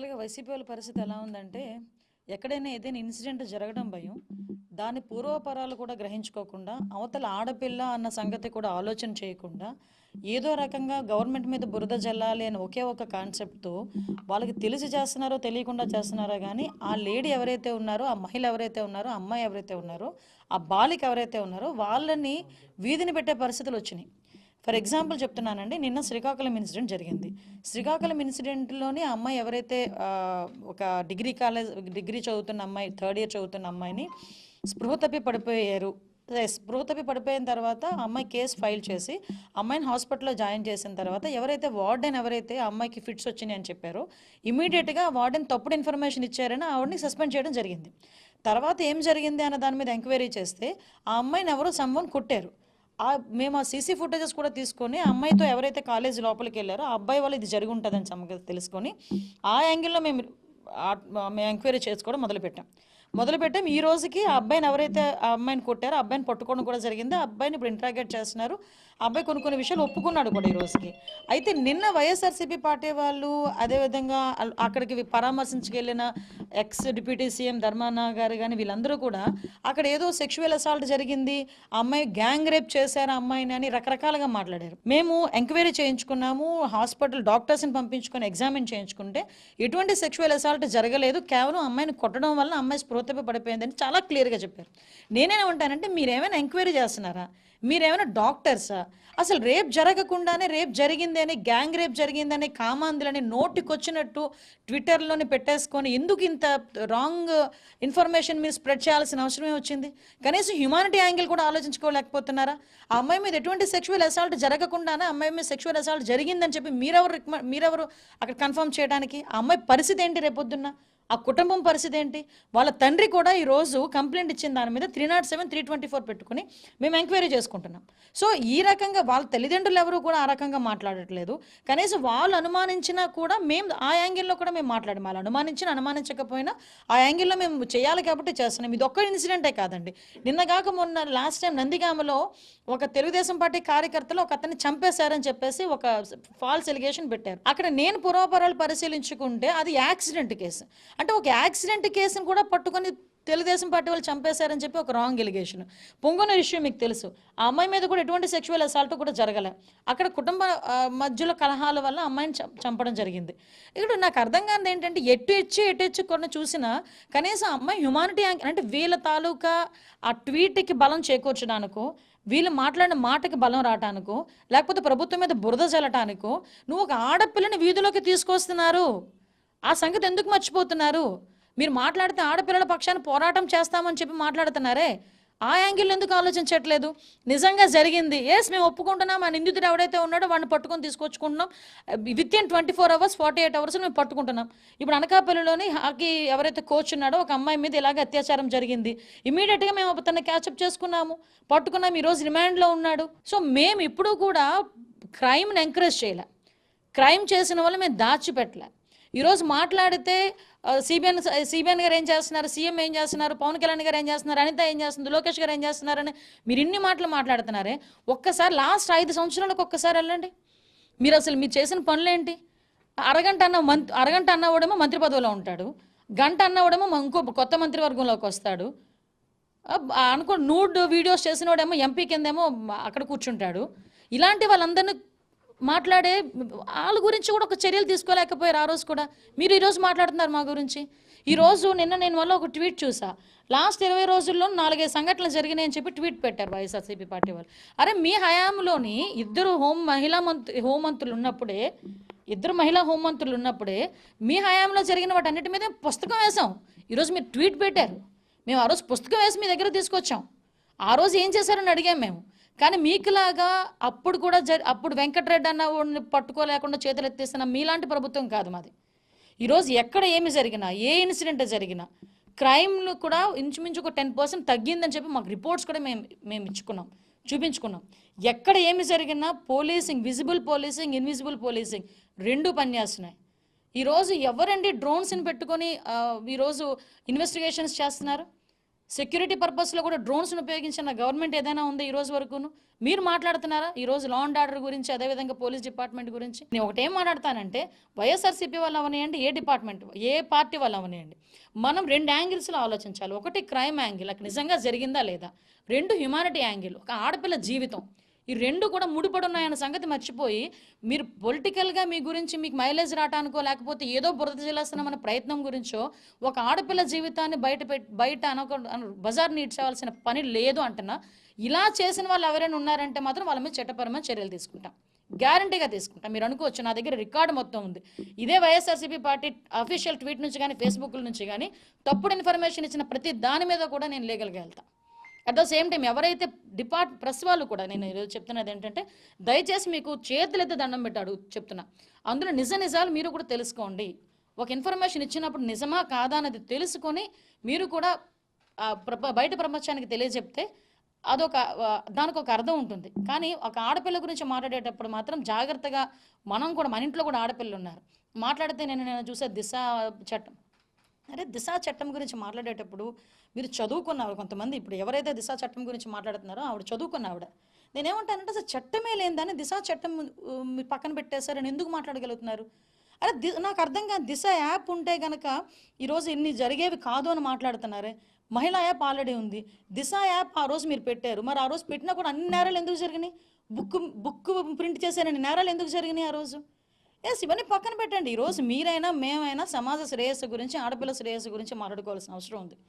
యాక్చువల్గా వైసీపీ వాళ్ళ పరిస్థితి ఎలా ఉందంటే ఎక్కడైనా ఏదైనా ఇన్సిడెంట్ జరగడం భయం దాని పూర్వపరాలు కూడా గ్రహించుకోకుండా అవతల ఆడపిల్ల అన్న సంగతి కూడా ఆలోచన చేయకుండా ఏదో రకంగా గవర్నమెంట్ మీద బురద జల్లాలి అని ఒకే ఒక కాన్సెప్ట్తో వాళ్ళకి తెలిసి చేస్తున్నారో తెలియకుండా చేస్తున్నారో కానీ ఆ లేడీ ఎవరైతే ఉన్నారో ఆ మహిళ ఎవరైతే ఉన్నారో అమ్మాయి ఎవరైతే ఉన్నారో ఆ బాలిక ఎవరైతే ఉన్నారో వాళ్ళని వీధిని పెట్టే పరిస్థితులు వచ్చినాయి. ఫర్ ఎగ్జాంపుల్ చెప్తున్నానండి నిన్న శ్రీకాకుళం ఇన్సిడెంట్ జరిగింది. శ్రీకాకుళం ఇన్సిడెంట్లోని ఆ అమ్మాయి ఎవరైతే ఒక డిగ్రీ కాలేజ్ డిగ్రీ చదువుతున్న అమ్మాయి థర్డ్ ఇయర్ చదువుతున్న అమ్మాయిని స్పృహ తప్పి పడిపోయారు. స్పృహ తప్పి పడిపోయిన తర్వాత అమ్మాయి కేసు ఫైల్ చేసి అమ్మాయిని హాస్పిటల్లో జాయిన్ చేసిన తర్వాత ఎవరైతే వార్డెన్ ఎవరైతే అమ్మాయికి ఫిట్స్ వచ్చినాయి అని చెప్పారో ఇమీడియట్గా వార్డెన్ తప్పుడు ఇన్ఫర్మేషన్ ఇచ్చారని ఆవిడని సస్పెండ్ చేయడం జరిగింది. తర్వాత ఏం జరిగింది అన్న దాని మీద ఎంక్వైరీ చేస్తే ఆ అమ్మాయిని ఎవరో సమ్వన్ కొట్టారు. మేము ఆ సీసీ ఫుటేజెస్ కూడా తీసుకొని అమ్మాయితో ఎవరైతే కాలేజ్ లోపలికి వెళ్ళారో ఆ అబ్బాయి వాళ్ళు ఇది జరిగి ఉంటుందని తెలుసుకొని ఆ యాంగిల్లో మేము మేము ఎంక్వైరీ చేసుకోవడం మొదలుపెట్టాం. మొదలుపెట్టాం. ఈ రోజుకి ఆ అబ్బాయిని ఎవరైతే ఆ అమ్మాయిని కొట్టారో ఆ అబ్బాయిని పట్టుకోవడం కూడా జరిగింది. ఆ అబ్బాయిని ఇప్పుడు ఇంట్రాగేట్ చేస్తున్నారు. అబ్బాయి కొన్ని కొన్ని విషయాలు ఒప్పుకున్నాడు కూడా ఈ రోజుకి. అయితే నిన్న వైఎస్ఆర్సీపీ పార్టీ వాళ్ళు అదేవిధంగా అక్కడికి పరామర్శించుకెళ్ళిన ఎక్స్ డిప్యూటీ సీఎం ధర్మాన గారు కానీ వీళ్ళందరూ కూడా అక్కడ ఏదో సెక్షువల్ అసాల్ట్ జరిగింది. ఆ అమ్మాయి గ్యాంగ్ రేప్ చేశారు ఆ అమ్మాయిని అని రకరకాలుగా మాట్లాడారు. మేము ఎంక్వైరీ చేయించుకున్నాము. హాస్పిటల్ డాక్టర్స్ని పంపించుకొని ఎగ్జామిన్ చేయించుకుంటే ఎటువంటి సెక్షువల్ అసాల్ట్ జరగలేదు. కేవలం అమ్మాయిని కొట్టడం వల్ల అమ్మాయి స్పృహతపై పడిపోయిందని చాలా క్లియర్గా చెప్పారు. నేనేనా ఉంటానంటే మీరేమైనా ఎంక్వైరీ చేస్తున్నారా? మీరేమైనా డాక్టర్సా? అసలు రేప్ జరగకుండానే రేప్ జరిగింది అని గ్యాంగ్ రేప్ జరిగిందని కామాంధులని నోటికొచ్చినట్టు ట్విట్టర్లోని పెట్టేసుకొని ఎందుకు ఇంత రాంగ్ ఇన్ఫర్మేషన్ మీరు స్ప్రెడ్ చేయాల్సిన అవసరమే వచ్చింది? కనీసం హ్యుమానిటీ యాంగిల్ కూడా ఆలోచించుకోలేకపోతున్నారా? ఆ అమ్మాయి మీద ఎటువంటి సెక్షువల్ అసాల్ట్ జరగకుండానే అమ్మాయి మీద సెక్షువల్ అసాల్ట్ జరిగిందని చెప్పి మీరెవరు మీరెవరు అక్కడ కన్ఫర్మ్ చేయడానికి? ఆ అమ్మాయి పరిస్థితి ఏంటి రేపొద్దున్న? ఆ కుటుంబం పరిస్థితి ఏంటి? వాళ్ళ తండ్రి కూడా ఈ రోజు కంప్లైంట్ ఇచ్చిన దాని మీద three nought seven three twenty four పెట్టుకుని మేము ఎంక్వైరీ చేసుకుంటున్నాం. సో ఈ రకంగా వాళ్ళ తల్లిదండ్రులు ఎవరు కూడా ఆ రకంగా మాట్లాడట్లేదు. కనీసం వాళ్ళు అనుమానించినా కూడా మేము ఆ యాంగిల్లో కూడా మేము మాట్లాడము. వాళ్ళు అనుమానించినా అనుమానించకపోయినా ఆ యాంగిల్లో మేము చేయాలి కాబట్టి చేస్తున్నాం. ఇది ఒక్క ఇన్సిడెంటే కాదండి. నిన్నగాక మొన్న లాస్ట్ టైం నందిగామలో ఒక తెలుగుదేశం పార్టీ కార్యకర్తలు ఒక అతన్ని చంపేశారని చెప్పేసి ఒక ఫాల్స్ ఎలిగేషన్ పెట్టారు. అక్కడ నేను పూర్వపరాలు పరిశీలించుకుంటే అది యాక్సిడెంట్ కేసు. అంటే ఒక యాక్సిడెంట్ కేసును కూడా పట్టుకొని తెలుగుదేశం పార్టీ వాళ్ళు చంపేశారని చెప్పి ఒక రాంగ్ ఎలిగేషన్. పొంగున విషయం మీకు తెలుసు. ఆ అమ్మాయి మీద కూడా ఎటువంటి సెక్షువల్ అసాల్ట్ కూడా జరగలే. అక్కడ కుటుంబ మధ్యలో కలహాల వల్ల అమ్మాయిని చం- చంపడం జరిగింది. ఇక్కడ నాకు అర్థం కానిది ఏంటంటే ఎటు ఇచ్చి ఎటు ఇచ్చి కొన్ని చూసినా కనీసం అమ్మాయి హ్యుమానిటీ అంటే వీళ్ళ తాలూకా ఆ ట్వీట్కి బలం చేకూర్చడానికో వీళ్ళు మాట్లాడిన మాటకి బలం రావటానికో లేకపోతే ప్రభుత్వం మీద బురద చల్లటానికో నువ్వు ఒక ఆడపిల్లని వీధిలోకి తీసుకొస్తున్నారు. ఆ సంగతి ఎందుకు మర్చిపోతున్నారు? మీరు మాట్లాడితే ఆడపిల్లల పక్షాన్ని పోరాటం చేస్తామని చెప్పి మాట్లాడుతున్నారే. ఆ యాంగిల్ ఎందుకు ఆలోచించట్లేదు? నిజంగా జరిగింది. ఎస్ మేము ఒప్పుకుంటున్నాం. ఆ నిందితుడు ఎవడైతే ఉన్నాడో వాడిని పట్టుకొని తీసుకొచ్చుకుంటున్నాం. Within twenty four hours forty eight hours మేము పట్టుకుంటున్నాం. ఇప్పుడు అనకాపల్లిలోని హాకీ ఎవరైతే కోచ్ ఉన్నాడో ఒక అమ్మాయి మీద ఇలాగ అత్యాచారం జరిగింది. ఇమీడియట్గా మేము అతన్ని క్యాచప్ చేసుకున్నాము. పట్టుకున్నాం. ఈరోజు రిమాండ్లో ఉన్నాడు. సో మేము ఇప్పుడు కూడా క్రైమ్ని ఎంకరేజ్ చేయలే. క్రైమ్ చేసిన వాళ్ళు మేము దాచిపెట్టలే. ఈరోజు మాట్లాడితే సిబిఎన్ సిబిఎన్ గారు ఏం చేస్తున్నారు సీఎం ఏం చేస్తున్నారు పవన్ కళ్యాణ్ గారు ఏం చేస్తున్నారు అనిత ఏం చేస్తుంది లోకేష్ గారు ఏం చేస్తున్నారని మీరు ఇన్ని మాటలు మాట్లాడుతున్నారే ఒక్కసారి లాస్ట్ ఐదు సంవత్సరాలకు ఒక్కసారి వెళ్ళండి. మీరు అసలు మీరు చేసిన పనులేంటి? అరగంట అన్న మంత్ అరగంట అన్నవాడేమో మంత్రి పదవిలో ఉంటాడు గంట అన్నవాడేమో ఇంకో కొత్త మంత్రివర్గంలోకి వస్తాడు. అనుకో నూడ్ వీడియోస్ చేసినోడేమో ఎంపీ కిందేమో అక్కడ కూర్చుంటాడు. ఇలాంటి వాళ్ళందరినీ మాట్లాడే వాళ్ళ గురించి కూడా ఒక చర్యలు తీసుకోలేకపోయారు ఆ రోజు కూడా. మీరు ఈరోజు మాట్లాడుతున్నారు మా గురించి. ఈరోజు నిన్న నేను వల్ల ఒక ట్వీట్ చూసా. లాస్ట్ ఇరవై రోజుల్లో నాలుగైదు సంఘటనలు జరిగినాయని చెప్పి ట్వీట్ పెట్టారు వైఎస్ఆర్సీపీ పార్టీ వాళ్ళు. అరే మీ హయాంలోని ఇద్దరు హోం మహిళా మంత్రి హోంమంత్రులు ఉన్నప్పుడే ఇద్దరు మహిళా హోంమంత్రులు ఉన్నప్పుడే మీ హయాంలో జరిగిన వాటన్నిటి మీద పుస్తకం వేసాం ఈరోజు మీరు ట్వీట్ పెట్టారు. మేము ఆ రోజు పుస్తకం వేసి మీ దగ్గర తీసుకొచ్చాం. ఆ రోజు ఏం చేశారని అడిగాం మేము. కానీ మీకులాగా అప్పుడు కూడా జరి అప్పుడు వెంకటరెడ్డి అన్న వాడిని పట్టుకోలేకుండా చేతులు ఎత్తేసిన మీలాంటి ప్రభుత్వం కాదు మాది. ఈరోజు ఎక్కడ ఏమి జరిగినా ఏ ఇన్సిడెంట్ జరిగినా క్రైమ్లు కూడా ఇంచుమించు ఒక టెన్ పర్సెంట్ తగ్గిందని చెప్పి మాకు రిపోర్ట్స్ కూడా మేము మేము ఇచ్చుకున్నాం చూపించుకున్నాం. ఎక్కడ ఏమి జరిగినా policing visible policing invisible policing రెండు పనిచేస్తున్నాయి. ఈరోజు ఎవరండి డ్రోన్స్ని పెట్టుకొని ఈరోజు ఇన్వెస్టిగేషన్స్ చేస్తున్నారు? సెక్యూరిటీ పర్పస్లో కూడా డ్రోన్స్ను ఉపయోగించిన గవర్నమెంట్ ఏదైనా ఉంది ఈ రోజు వరకును? మీరు మాట్లాడుతున్నారా? ఈ రోజు లా అండ్ ఆర్డర్ గురించి అదేవిధంగా పోలీస్ డిపార్ట్మెంట్ గురించి. నేను ఒకటేం మాట్లాడతానంటే వైఎస్ఆర్సీపీ వాళ్ళు అవనియండి ఏ డిపార్ట్మెంట్ ఏ పార్టీ వాళ్ళు అవనియండి. మనం రెండు యాంగిల్స్లో ఆలోచించాలి. ఒకటి క్రైమ్ యాంగిల్ అక్కడ నిజంగా జరిగిందా లేదా? రెండు హ్యుమానిటీ యాంగిల్ ఒక ఆడపిల్ల జీవితం. ఈ రెండు కూడా ముడిపడి ఉన్నాయన్న సంగతి మర్చిపోయి మీరు పొలిటికల్గా మీ గురించి మీకు మైలేజ్ రావటానికో లేకపోతే ఏదో బురద జల్లేస్తున్నామన్న ప్రయత్నం గురించో ఒక ఆడపిల్ల జీవితాన్ని బయట బయట అనొక బజార్ నీడ్చేవాల్సిన పని లేదు అంటున్నా ఇలా చేసిన వాళ్ళు ఎవరైనా ఉన్నారంటే మాత్రం వాళ్ళ మీద చట్టపరమైన చర్యలు తీసుకుంటాం. గ్యారంటీగా తీసుకుంటాం. మీరు అనుకోవచ్చు నా దగ్గర రికార్డు మొత్తం ఉంది. ఇదే వైఎస్ఆర్సీపీ పార్టీ అఫీషియల్ ట్వీట్ నుంచి కానీ ఫేస్బుక్ నుంచి కానీ తప్పుడు ఇన్ఫర్మేషన్ ఇచ్చిన ప్రతి దాని మీద కూడా నేను లీగల్గా వెళ్తాను అట్ ద సేమ్ టైం ఎవరైతే డిపార్ట్ ప్రెస్ వాళ్ళు కూడా నేను ఈరోజు చెప్తున్నది ఏంటంటే దయచేసి మీకు చేతులైతే దండం పెట్టాడు చెప్తున్నా. అందులో నిజ నిజాలు మీరు కూడా తెలుసుకోండి. ఒక ఇన్ఫర్మేషన్ ఇచ్చినప్పుడు నిజమా కాదా అనేది తెలుసుకొని మీరు కూడా ప్రప- బయట ప్రపంచానికి తెలియజెప్తే అదొక దానికి ఒక అర్థం ఉంటుంది. కానీ ఒక ఆడపిల్ల గురించి మాట్లాడేటప్పుడు మాత్రం జాగ్రత్తగా మనం కూడా మన ఇంట్లో కూడా ఆడపిల్లలు ఉన్నారు. మాట్లాడితే నేను నేను చూసే దిశ చట్టం. అరే దిశా చట్టం గురించి మాట్లాడేటప్పుడు మీరు చదువుకున్నారు కొంతమంది ఇప్పుడు ఎవరైతే దిశా చట్టం గురించి మాట్లాడుతున్నారో ఆవిడ చదువుకున్న ఆవిడ. నేనేమంటానంటే అసలు చట్టమే లేని దిశా చట్టం మీరు పక్కన పెట్టేశారని ఎందుకు మాట్లాడగలుగుతున్నారు? అరే ది నాకు అర్థం కాదు దిశ యాప్ ఉంటే కనుక ఈరోజు ఇన్ని జరిగేవి కాదు అని మాట్లాడుతున్నారే. మహిళా యాప్ ఆల్రెడీ ఉంది. దిశ యాప్ ఆ రోజు మీరు పెట్టారు. మరి ఆ రోజు పెట్టినా కూడా అన్ని నేరాలు ఎందుకు జరిగినాయి? బుక్ బుక్ ప్రింట్ చేశారని నేరాలు ఎందుకు జరిగినాయి ఆ రోజు? ఎస్ ఇవన్నీ పక్కన పెట్టండి. ఈరోజు మీరైనా మేమైనా సమాజ శ్రేయస్సు గురించి ఆడపిల్ల శ్రేయస్సు గురించి మాట్లాడుకోవాల్సిన అవసరం ఉంది.